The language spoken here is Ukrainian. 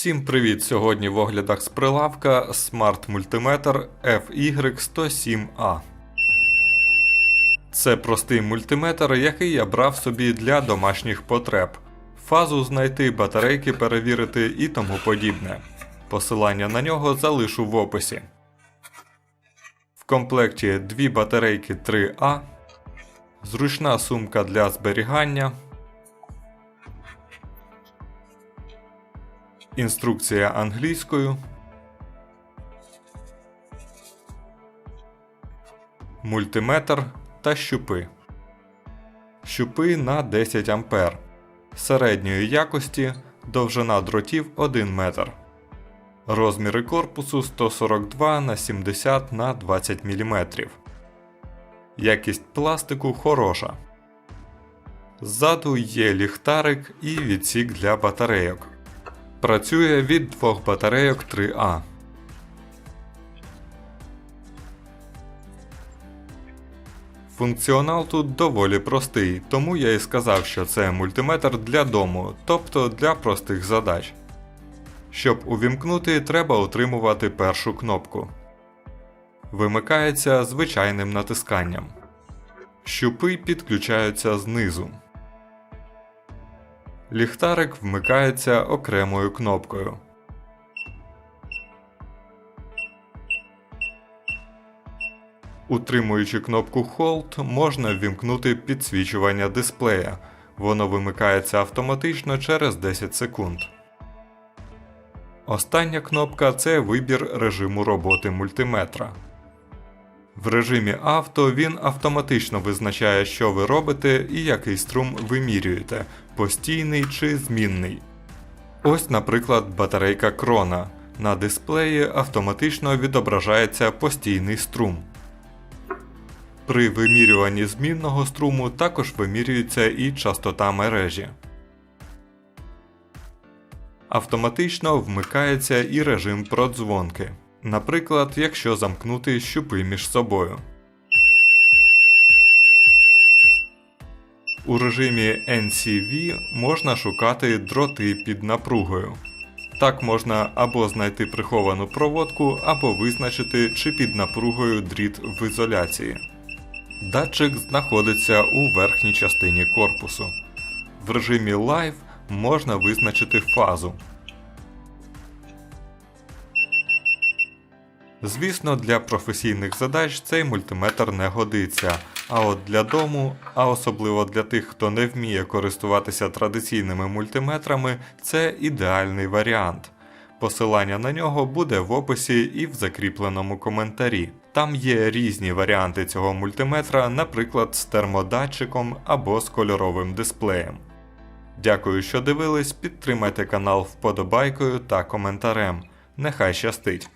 Всім привіт! Сьогодні в оглядах з прилавка Smart Multimeter FY107A. Це простий мультиметр, який я брав собі для домашніх потреб. Фазу знайти, батарейки перевірити і тому подібне. Посилання на нього залишу в описі. В комплекті дві батарейки 3А, зручна сумка для зберігання. Інструкція англійською. Мультиметр та щупи. Щупи на 10 А. Середньої якості довжина дротів 1 метр. Розміри корпусу 142 на 70 на 20 мм. Якість пластику хороша. Ззаду є ліхтарик і відсік для батарейок. Працює від двох батарейок 3А. Функціонал тут доволі простий, тому я і сказав, що це мультиметр для дому, тобто для простих задач. Щоб увімкнути, треба утримувати першу кнопку. Вимикається звичайним натисканням. Щупи підключаються знизу. Ліхтарик вмикається окремою кнопкою. Утримуючи кнопку Hold, можна ввімкнути підсвічування дисплея. Воно вимикається автоматично через 10 секунд. Остання кнопка це вибір режиму роботи мультиметра. В режимі авто він автоматично визначає, що ви робите і який струм вимірюєте постійний чи змінний. Ось, наприклад, батарейка крона. На дисплеї автоматично відображається постійний струм. При вимірюванні змінного струму також вимірюється і частота мережі. Автоматично вмикається і режим продзвонки. Наприклад, якщо замкнути щупи між собою. У режимі NCV можна шукати дроти під напругою. Так можна або знайти приховану проводку, або визначити, чи під напругою дріт в ізоляції. Датчик знаходиться у верхній частині корпусу. В режимі Live можна визначити фазу. Звісно, для професійних задач цей мультиметр не годиться. А от для дому, а особливо для тих, хто не вміє користуватися традиційними мультиметрами, це ідеальний варіант. Посилання на нього буде в описі і в закріпленому коментарі. Там є різні варіанти цього мультиметра, наприклад, з термодатчиком або з кольоровим дисплеєм. Дякую, що дивились, підтримайте канал вподобайкою та коментарем. Нехай щастить!